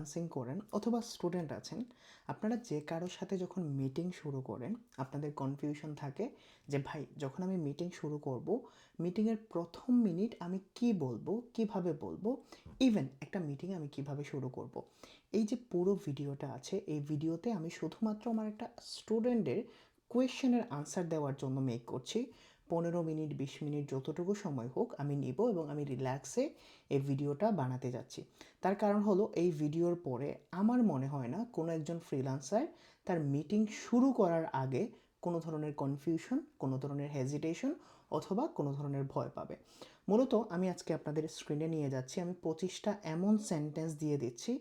Freelancing করেন অথবা student আছেন, আপনারা যে কারোর সাথে যখন মিটিং শুরু করেন, আপনাদের কনফিউশন থাকে যে, ভাই, যখন আমি মিটিং শুরু করব মিটিংয়ের প্রথম মিনিট আমি কি বলব, কীভাবে বলব ইভেন একটা মিটিং আমি কীভাবে শুরু করব। এই যে পুরো ভিডিওটা আছে, এই ভিডিওতে আমি শুধুমাত্র আমার একটা স্টুডেন্টের কোয়েশ্চেনের আনসার দেওয়ার জন্য মেক করছি পনেরো মিনিট, বিশ মিনিট যতটুকু সময় হোক আমি নিব এবং আমি রিল্যাক্সে এই ভিডিওটা বানাতে যাচ্ছি। তার কারণ হলো এই ভিডিওর পরে আমার মনে হয় না কোনো একজন ফ্রিল্যান্সার তার মিটিং শুরু করার আগে কোনো ধরনের কনফিউশন কোনো ধরনের হেজিটেশন অথবা কোনো ধরনের ভয় পাবে। মূলত আমি আজকে আপনাদের স্ক্রিনে নিয়ে যাচ্ছি, আমি পঁচিশটা এমন সেন্টেন্স দিয়ে দিচ্ছি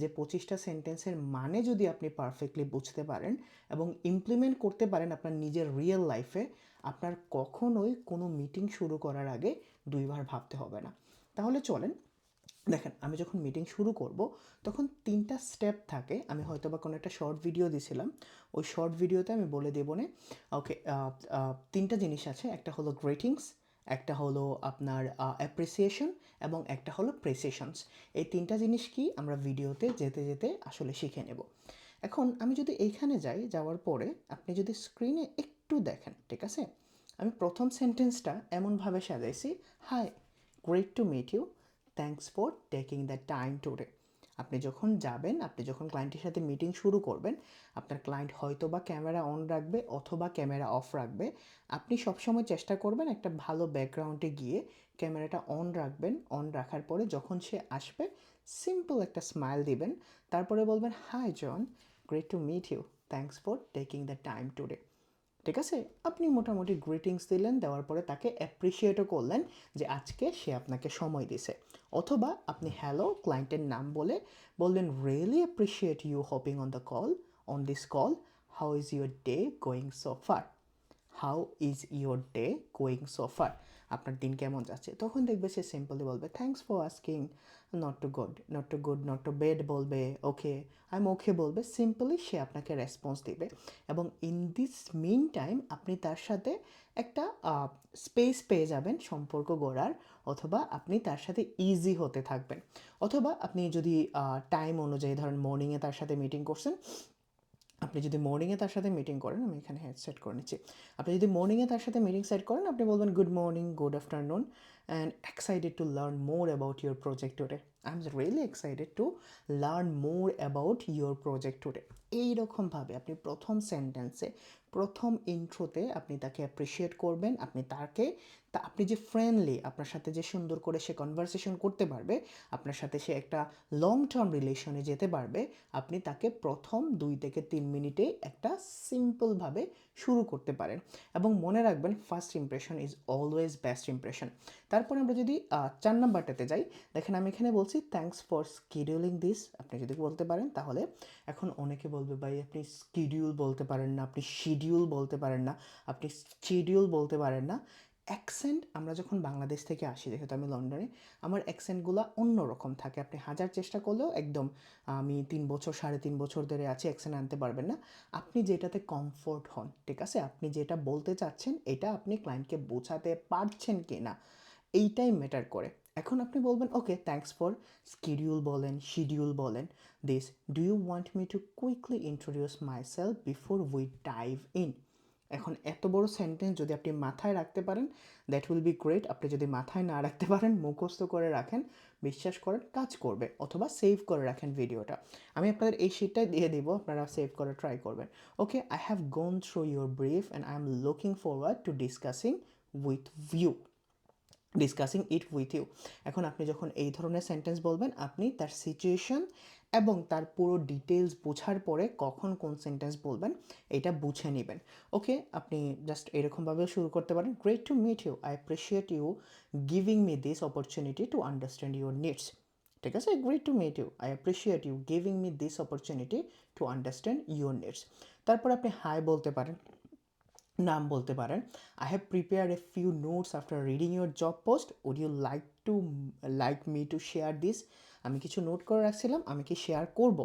যে পঁচিশটা সেন্টেন্সের মানে যদি আপনি পারফেক্টলি বুঝতে পারেন এবং ইমপ্লিমেন্ট করতে পারেন আপনার নিজের রিয়েল লাইফে আপনার কখনোই কোনো মিটিং শুরু করার আগে দুইবার ভাবতে হবে না। তাহলে চলেন, দেখেন, আমি যখন মিটিং শুরু করব, তখন তিনটা স্টেপ থাকে। আমি হয়তো বা কোনো একটা শর্ট ভিডিও দিছিলাম। ওই শর্ট ভিডিওতে আমি বলে দেবো না ওকে তিনটা জিনিস আছে। একটা হলো গ্রেটিংস একটা হলো আপনার অ্যাপ্রিসিয়েশন এবং একটা হলো প্রেসেশনস এই তিনটা জিনিস কি আমরা ভিডিওতে যেতে যেতে আসলে শিখে নেব। এখন আমি যদি এইখানে যাই, যাওয়ার পরে আপনি যদি স্ক্রিনে একটু দেখেন, ঠিক আছে? আমি প্রথম সেন্টেন্সটা এমনভাবে সাজাইছি hi great to meet you thanks for taking the time today আপনি যখন যাবেন, আপনি যখন ক্লায়েন্টের সাথে মিটিং শুরু করবেন, আপনার ক্লায়েন্ট হয়তো বা ক্যামেরা অন রাখবে অথবা ক্যামেরা অফ রাখবে। আপনি সবসময় চেষ্টা করবেন একটা ভালো ব্যাকগ্রাউন্ডে গিয়ে ক্যামেরাটা অন রাখবেন। অন রাখার পরে যখন সে আসবে সিম্পল একটা স্মাইল দিবেন। তারপরে বলবেন hi John great to meet you thanks for taking the time today ঠিক আছে? আপনি মোটামুটি গ্রিটিংস দিলেন, দেওয়ার পরে তাকে অ্যাপ্রিসিয়েটও করলেন যে আজকে সে আপনাকে সময় দিছে অথবা আপনি হ্যালো ক্লায়েন্টের নাম বলে বললেন really appreciate you hopping on the call on this call how is your day going so far how is your day going so far আপনার দিন কেমন যাচ্ছে, তখন দেখবে সে সিম্পলি বলবে thanks for asking not too good not too good not too bad বলবে okay I am ওকে বলবে সিম্পলি সে আপনাকে রেসপন্স দিবে। এবং ইন দিস মিন টাইম আপনি তার সাথে একটা স্পেস পেয়ে যাবেন সম্পর্ক গড়ার, অথবা আপনি তার সাথে ইজি হতে থাকবেন। অথবা আপনি যদি টাইম অনুযায়ী ধরেন মর্নিংয়ে তার সাথে মিটিং করছেন আপনি যদি মর্নিংয়ে তার সাথে মিটিং করেন, আমি এখানে হেডসেট করে নিচ্ছি। আপনি যদি মর্নিংয়ে তার সাথে মিটিং সেট করেন, আপনি বলবেন good morning good afternoon and excited to learn more about your project today I'm really excited to learn more about your project today এইরকমভাবে আপনি প্রথম সেন্টেন্সে প্রথম ইন্ট্রোতে আপনি তাকে অ্যাপ্রিসিয়েট করবেন, আপনি তাকে, তা আপনি যে ফ্রেন্ডলি আপনার সাথে যে সুন্দর করে সে কনভারসেশন করতে পারবে, আপনার সাথে সে একটা লং টার্ম রিলেশনে যেতে পারবে, আপনি তাকে প্রথম দুই থেকে তিন মিনিটে একটা সিম্পলভাবে শুরু করতে পারেন। এবং মনে রাখবেন first impression is always best impression তারপর আমরা যদি চার নাম্বারটাতে যাই, দেখেন আমি এখানে বলছি থ্যাংকস ফর স্কিডিউলিং দিস আপনি যদি বলতে পারেন, তাহলে এখন অনেকে বলবে ভাই আপনি স্কিডিউল বলতে পারেন না, আপনি শিডিউল বলতে পারেন না, আপনি শিডিউল বলতে পারেন না অ্যাকসেন্ট আমরা যখন বাংলাদেশ থেকে আসি যেহেতু আমি লন্ডনে, আমার অ্যাকসেন্টগুলো অন্যরকম থাকে। আপনি হাজার চেষ্টা করলেও একদম আমি তিন বছর, সাড়ে তিন বছর ধরে আছি অ্যাকসেন্ট আনতে পারবেন না। আপনি যেটাতে কমফোর্ট হন, ঠিক আছে? আপনি যেটা বলতে চাচ্ছেন, এটা আপনি ক্লায়েন্টকে বোঝাতে পারছেন কি না এইটাই ম্যাটার করে। এখন আপনি বলবেন ওকে থ্যাংকস ফর স্কিডিউল বলেন শিডিউল বলেন। This do you want me to quickly introduce myself before we dive in এখন এত বড় সেন্টেন্স যদি আপনি মাথায় রাখতে পারেন দ্যাট উইল বি গ্রেট আপনি যদি মাথায় না রাখতে পারেন, মুখস্থ করে রাখেন, বিশ্বাস করেন, কাজ করবে অথবা সেভ করে রাখেন ভিডিওটা। আমি আপনাদের এই শিটটাই দিয়ে দিব, আপনারা সেভ করে ট্রাই করবেন। Okay I have gone through your brief and I'm looking forward to discussing with you discussing it with you এখন আপনি যখন এই ধরনের সেন্টেন্স বলবেন, আপনি তার সিচুয়েশন এবং তার পুরো ডিটেলস বোঝার পরে কখন কোন সেন্টেন্স বলবেন, এটা বুঝে নেবেন। ওকে আপনি জাস্ট এরকমভাবে শুরু করতে পারেন। Great to meet you I appreciate you giving me this opportunity to understand your needs ঠিক আছে? Great to meet you I appreciate you giving me this opportunity to understand your needs তারপর আপনি hi বলতে পারেন। নাম বলতে পারেন। I have prepare a few notes after reading your job post would you like to like me to share this আমি কিছু note করে রাখছিলাম, আমি কি শেয়ার করব?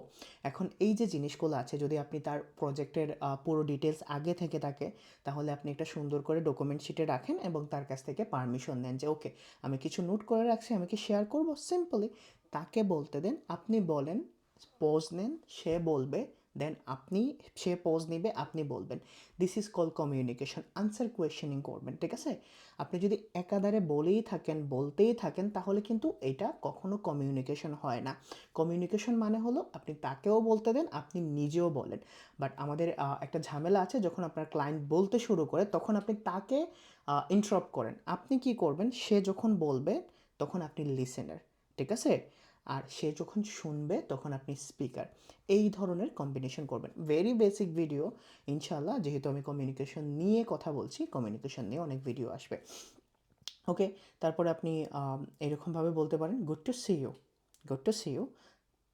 এখন এই যে জিনিসগুলো আছে, যদি আপনি তার প্রজেক্টের পুরো ডিটেলস আগে থেকে থাকে, তাহলে আপনি একটা সুন্দর করে ডকুমেন্ট শিটে রাখেন এবং তার কাছ থেকে পারমিশন দেন যে ওকে আমি কিছু নোট করে রাখছি, আমি কি শেয়ার করব? সিম্পলি তাকে বলতে দেন, আপনি বলেন পোজ নেন, সে বলবে দেন আপনি সে পজ নেবে, আপনি বলবেন this is call communication answer questioning করবেন, ঠিক আছে? আপনি যদি একাধারে বলেই থাকেন, বলতেই থাকেন, তাহলে কিন্তু এটা কখনো কমিউনিকেশন হয় না। কমিউনিকেশন মানে হলো আপনি তাকেও বলতে দেন, আপনি নিজেও বলেন। বাট আমাদের একটা ঝামেলা আছে, যখন আপনার ক্লায়েন্ট বলতে শুরু করে, তখন আপনি তাকে ইন্টারাপ্ট করেন। আপনি কি করবেন, সে যখন বলবে, তখন আপনি লিসেনার ঠিক আছে? আর সে যখন শুনবে, তখন আপনি স্পিকার এই ধরনের কম্বিনেশন করবেন। ভেরি বেসিক ভিডিও ইনশাল্লাহ যেহেতু আমি কমিউনিকেশন নিয়ে কথা বলছি কমিউনিকেশন নিয়ে অনেক ভিডিও আসবে। ওকে তারপরে আপনি এরকমভাবে বলতে পারেন good to see you good to see you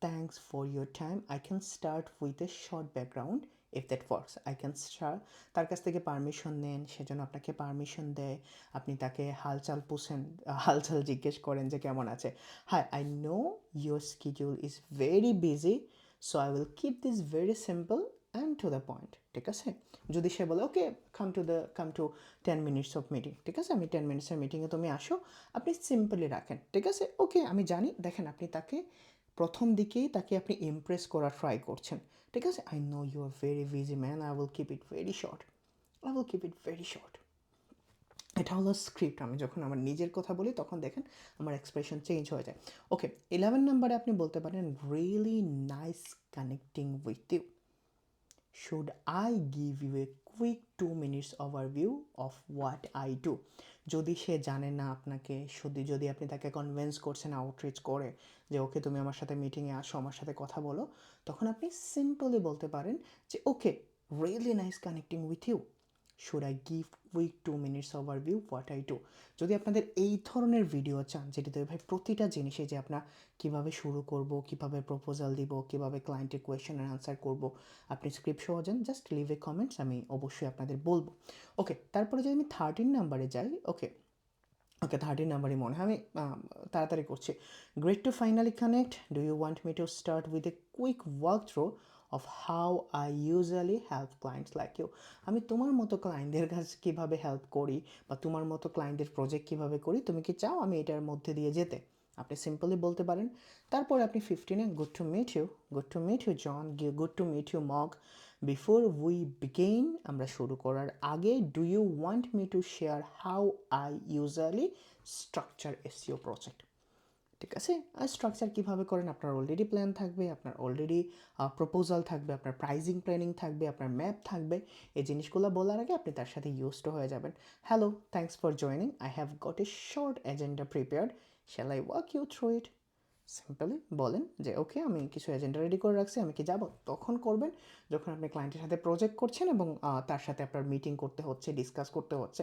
thanks for your time I can start with a short background if that works I can start তার কাছ থেকে পারমিশন নেন সেজন্য আপনাকে পারমিশন দেয়। আপনি তাকে হালচাল পুষেন হালচাল জিজ্ঞেস করেন যে কেমন আছে। Hi I know your schedule is very busy so I will keep this very simple and to the point ঠিক আছে? যদি সে বলে okay come to the come to ten minutes of meeting ঠিক আছে? আমি টেন মিনিটসের মিটিংয়ে তুমি আসো, আপনি সিম্পলি রাখেন, ঠিক আছে? ওকে আমি জানি, দেখেন, আপনি তাকে প্রথম দিকেই তাকে আপনি ইমপ্রেস করার ট্রাই করছেন। ঠিক আছে? I know you are very busy man I will keep it very short I will keep it very short এটা হলো স্ক্রিপ্ট আমি যখন আমার নিজের কথা বলি, তখন দেখেন আমার এক্সপ্রেশন চেঞ্জ হয়ে যায়। ওকে ইলেভেন নাম্বারে আপনি বলতে পারেন really nice connecting with you should I give you a quick two minutes overview of what I do যদি সে জানে না আপনাকে শুধু যদি আপনি তাকে কনভিন্স করছেন আউটরিচ করে, যে ওকে তুমি আমার সাথে মিটিংয়ে আসো, আমার সাথে কথা বলো, তখন আপনি সিম্পলি বলতে পারেন যে okay really nice connecting with you should I give quick two minutes overview what I do যদি আপনাদের এই ধরনের ভিডিও চান, যেটিতে ভাই প্রতিটা জিনিসে যে আপনার কীভাবে শুরু করব, কীভাবে প্রপোজাল দিব, কীভাবে ক্লায়েন্টের কোয়েশ্চেনের আনসার করব, আপনি স্ক্রিপ্ট সহ যান জাস্ট লিভ এ কমেন্টস আমি অবশ্যই আপনাদের বলব। ওকে তারপরে যদি আমি থার্টিন নাম্বারে যাই ওকে ওকে থার্টিন নাম্বারই মনে হয় আমি তাড়াতাড়ি করছি। Great to finally connect do you want me to start with a quick walkthrough of how I usually help clients like you আমি তোমার মতো ক্লায়েন্টদের কাছে কীভাবে হেল্প করি বা তোমার মতো ক্লায়েন্টের প্রজেক্ট কীভাবে করি, তুমি কি চাও আমি এটার মধ্যে দিয়ে যেতে? আপনি সিম্পলি বলতে পারেন, তারপরে আপনি ফিফটিনে good to meet you good to meet you John good to meet you mug before we begin আমরা শুরু করার আগে do you want me to share how I usually structure SEO project ঠিক আছে? আর স্ট্রাকচার কীভাবে করেন? আপনার অলরেডি প্ল্যান থাকবে, আপনার অলরেডি প্রপোজাল থাকবে, আপনার প্রাইজিং প্ল্যানিং থাকবে, আপনার ম্যাপ থাকবে। এই জিনিসগুলো বলার আগে আপনি তার সাথে ইউজড হয়ে যাবেন। Hello thanks for joining I have got a short agenda prepared shall I walk you through it simply বলেন যে, ওকে, আমি কিছু এজেন্ডা রেডি করে রাখছি, আমি কি যাব? তখন করবেন যখন আপনি ক্লায়েন্টের সাথে প্রজেক্ট করছেন এবং তার সাথে আপনার মিটিং করতে হচ্ছে ডিসকাস করতে হচ্ছে।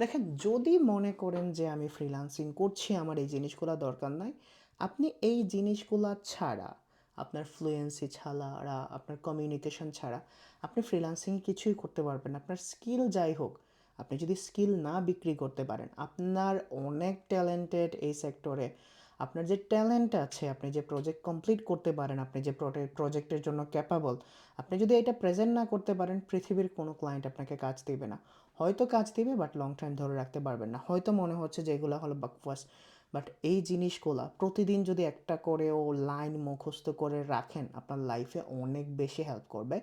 দেখেন, যদি মনে করেন যে, আমি ফ্রিল্যান্সিং করছি, আমার এই জিনিসগুলো দরকার নাই। আপনি এই জিনিসগুলো ছাড়া, আপনার ফ্লুয়েন্সি ছাড়া আপনার কমিউনিকেশন ছাড়া, আপনি ফ্রিল্যান্সিং কিছুই করতে পারবেন আপনার স্কিল যাই হোক, আপনি যদি স্কিল না বিক্রি করতে পারেন, আপনার অনেক ট্যালেন্টেড এই সেক্টরে আপনার যে ট্যালেন্ট আছে, আপনি যে প্রজেক্ট কমপ্লিট করতে পারেন, আপনি যে প্রজেক্টের জন্য ক্যাপাবল আপনি যদি এটা প্রেজেন্ট না করতে পারেন, পৃথিবীর কোনো ক্লায়েন্ট আপনাকে কাজ দেবে না। হয়তো কাজ দেবে বাট লং টাইম ধরে রাখতে পারবেন না। হয়তো মনে হচ্ছে যে এগুলো হলো বাকওয়াস বাট এই জিনিসগুলা প্রতিদিন যদি একটা করেও লাইন মুখস্থ করে রাখেন, আপনার লাইফে অনেক বেশি হেল্প করবে।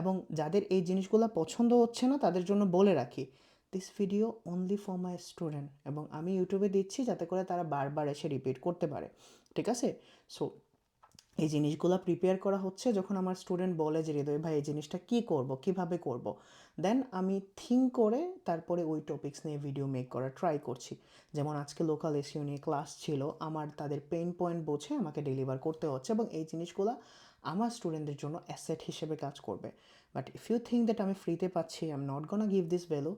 এবং যাদের এই জিনিসগুলো পছন্দ হচ্ছে না, তাদের জন্য বলে রাখি this video only for my student এবং আমি ইউটিউবে দিচ্ছি যাতে করে তারা বারবার এসে রিপিট করতে পারে, ঠিক আছে? সো এই জিনিসগুলো প্রিপেয়ার করা হচ্ছে যখন আমার স্টুডেন্ট বলে যে হৃদয় ভাই, এই জিনিসটা কী করব? কীভাবে করব? দেন আমি থিঙ্ক করে তারপরে ওই টপিকস নিয়ে ভিডিও মেক করার ট্রাই করছি। যেমন আজকে লোকাল এসিও নিয়ে ক্লাস ছিল, আমার তাদের পেন পয়েন্ট বুঝে আমাকে ডেলিভার করতে হচ্ছে এবং এই জিনিসগুলো আমার স্টুডেন্টদের জন্য অ্যাসেট হিসেবে কাজ করবে। But if you think that আমি ফ্রিতে পাচ্ছি I am not gonna give this value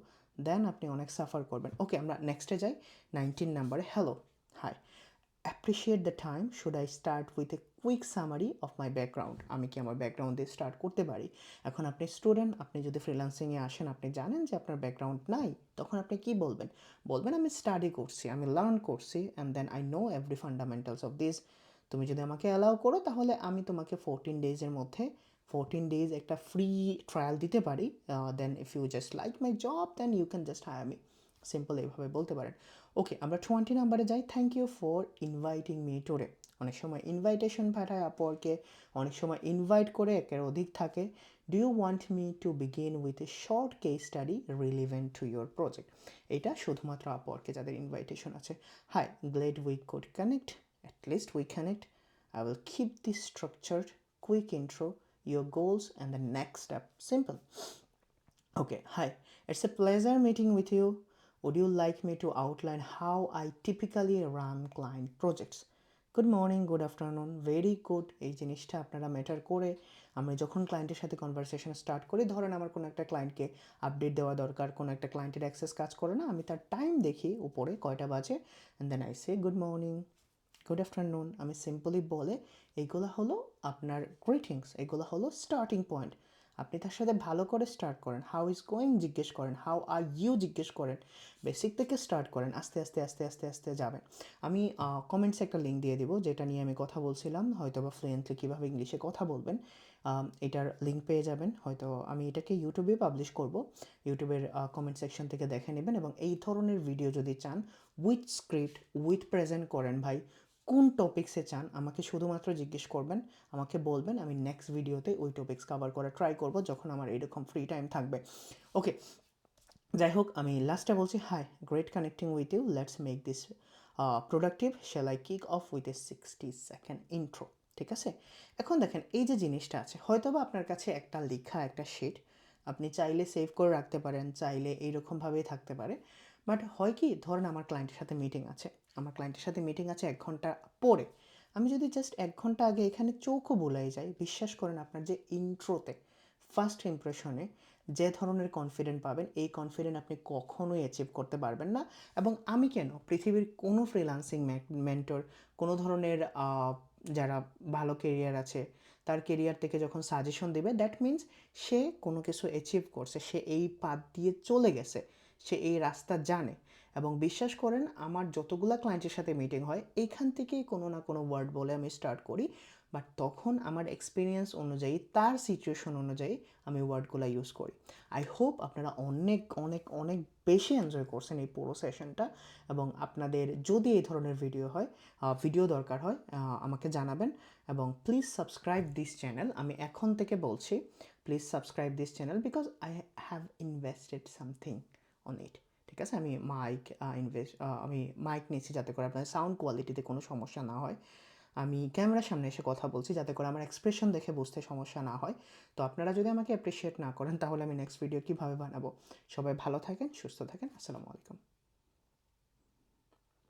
then আপনি অনেক সাফার করবেন। ওকে আমরা নেক্সটে যাই। নাইনটিন নাম্বারে hello hi appreciate the time should I start with a quick summary of my background আমি কি আমার ব্যাকগ্রাউন্ড দিয়ে স্টার্ট করতে পারি? এখন আপনি স্টুডেন্ট আপনি যদি ফ্রিল্যান্সিংয়ে আসেন, আপনি জানেন যে আপনার ব্যাকগ্রাউন্ড নাই, তখন আপনি কি বলবেন? বলবেন, আমি স্টাডি করছি, আমি লার্ন করছি and then I know every fundamentals of this তুমি যদি আমাকে অ্যালাউ করো, তাহলে আমি তোমাকে ফোরটিন ডেজের মধ্যে ফোরটিন ডেজ একটা ফ্রি ট্রায়াল দিতে পারি then if you just like my job then you can just hire me simple এইভাবে বলতে পারেন। ওকে আমরা টোয়েন্টি নাম্বারে যাই। Thank you for inviting me today অনেক সময় ইনভাইটেশন পাঠায় আপওয়ার্কে অনেক সময় ইনভাইট করে একের অধিক থাকে। Do you want me to begin with a short case study relevant to your project এটা শুধুমাত্র আপওয়ার্কে যাদের ইনভাইটেশন আছে। Hi glad we could connect at least we connect I will keep this structured, quick intro, your goals, and the next step. Simple. Okay, hi. It's a pleasure meeting with you. Would you like me to outline how I typically run client projects? Good morning good afternoon very good এই জিনিসটা আপনারা matter করে আমি যখন ক্লায়েন্টের সাথে conversation start করি ধরেন আমার কোনো একটা ক্লায়েন্টকে আপডেট দেওয়া দরকার কোনো একটা ক্লায়েন্টের অ্যাক্সেস কাজ করে না আমি তার টাইম দেখি উপরে কয়টা বাজে and then I say good morning good afternoon আমি সিম্পলি বলে এইগুলো হলো আপনার গ্রিটিংস এগুলো হলো স্টার্টিং পয়েন্ট আপনি তার সাথে ভালো করে স্টার্ট করেন। হাউ ইজ গোয়িং জিজ্ঞেস করেন। হাউ আর ইউ জিজ্ঞেস করেন। বেসিক থেকে স্টার্ট করেন। আস্তে আস্তে আস্তে আস্তে আস্তে যাবেন। আমি কমেন্টসে একটা লিঙ্ক দিয়ে দিব, যেটা নিয়ে আমি কথা বলছিলাম। হয়তো বা ফ্লুয়েন্টলি কীভাবে ইংলিশে কথা বলবেন এটার লিঙ্ক পেয়ে যাবেন। হয়তো আমি এটাকে ইউটিউবে পাবলিশ করব। ইউটিউবের কমেন্ট সেকশন থেকে দেখে নেবেন এবং এই ধরনের ভিডিও যদি চান উইথ স্ক্রিপ্ট উইথ প্রেজেন্ট করেন ভাই। কোন টপিক্সে চান, আমাকে শুধুমাত্র জিজ্ঞেস করবেন, আমাকে বলবেন, আমি নেক্সট ভিডিওতে ওই টপিক্স কভার করা ট্রাই করব যখন আমার এরকম ফ্রি টাইম থাকবে। ওকে যাই হোক, আমি লাস্টে বলছি hi great connecting with you let's make this productive shall I kick off with a sixty second intro ঠিক আছে? এখন দেখেন, এই যে জিনিসটা আছে হয়তো বা আপনার কাছে একটা লেখা, একটা শিট আপনি চাইলে সেভ করে রাখতে পারেন, চাইলে এইরকমভাবেই থাকতে পারে বাট হয় কি, ধরেন আমার ক্লায়েন্টের সাথে মিটিং আছে আমার ক্লায়েন্টের সাথে মিটিং আছে এক ঘণ্টা পরে। আমি যদি জাস্ট এক ঘণ্টা আগে এখানে চোখও বলাই যাই, বিশ্বাস করেন আপনার যে ইন্ট্রোতে ফার্স্ট ইমপ্রেশনে যে ধরনের কনফিডেন্ট পাবেন, এই কনফিডেন্ট আপনি কখনোই অ্যাচিভ করতে পারবেন না। এবং আমি কেন? পৃথিবীর কোনো ফ্রিলান্সিং মেন্টর কোনো ধরনের যারা ভালো কেরিয়ার আছে, তার কেরিয়ার থেকে যখন সাজেশন দেবে দ্যাট মিন্স সে কোনো কিছু অ্যাচিভ করছে, সে এই পাত দিয়ে চলে গেছে, সে এই রাস্তা জানে। এবং বিশ্বাস করেন আমার যতগুলা ক্লায়েন্টের সাথে মিটিং হয়, এইখান থেকেই কোনো না কোনো ওয়ার্ড বলে আমি স্টার্ট করি। বাট তখন আমার এক্সপিরিয়েন্স অনুযায়ী, তার সিচুয়েশন অনুযায়ী আমি ওয়ার্ডগুলো ইউজ করি। আই হোপ আপনারা অনেক অনেক অনেক বেশি এনজয় করছেন এই পুরো সেশনটা এবং আপনাদের যদি এই ধরনের ভিডিও হয় ভিডিও দরকার হয় আমাকে জানাবেন এবং প্লিজ সাবস্ক্রাইব দিস চ্যানেল আমি এখন থেকে বলছি please subscribe this channel because I have invested something on it ঠিক আছে? আমি মাইক ইনভেস্ট আমি মাইক নিয়েছি যাতে করে আপনার সাউন্ড কোয়ালিটিতে কোনো সমস্যা না হয়। আমি ক্যামেরার সামনে এসে কথা বলছি যাতে করে আমার এক্সপ্রেশন দেখে বুঝতে সমস্যা না হয়। তো আপনারা যদি আমাকে অ্যাপ্রিসিয়েট না করেন, তাহলে আমি নেক্সট ভিডিও কীভাবে বানাবো? সবাই ভালো থাকেন, সুস্থ থাকেন, আসসালামু আলাইকুম।